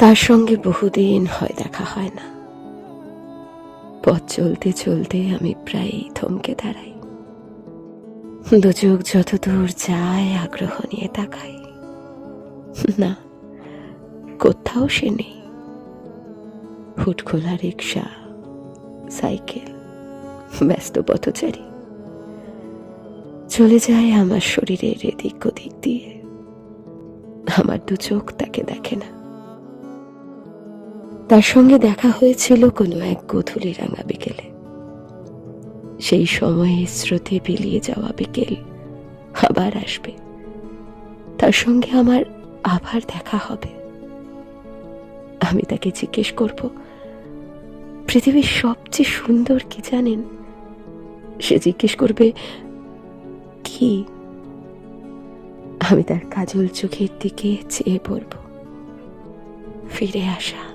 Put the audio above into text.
তার সঙ্গে বহুদিন হয় দেখা হয় না। পথ চলতে চলতে আমি প্রায় থমকে দাঁড়াই। দু চোখ যত দূর যায় আগ্রহ নিয়ে তাকাই। না, কোথাও সে নেই। হুটখোলা রিক্সা সাইকেল, ব্যস্ত পথচারী। চলে যায় আমার শরীরের এদিক ওদিক দিয়ে। আমার দু চোখ তাকে দেখে না। তার সঙ্গে দেখা হয়েছিল কোনো এক গধূলি রাঙা বিকেলে। সেই সময়ে স্রোতে বিলিয়ে যাওয়া বিকেল আবার আসবে। তার সঙ্গে আমার আবার দেখা হবে। আমি তাকে জিজ্ঞেস করব, পৃথিবীর সবচেয়ে সুন্দর কি জানেন? সে জিজ্ঞেস করবে, কি? আমি তার কাজল চোখের দিকে চেয়ে পড়ব। ফিরে আসা।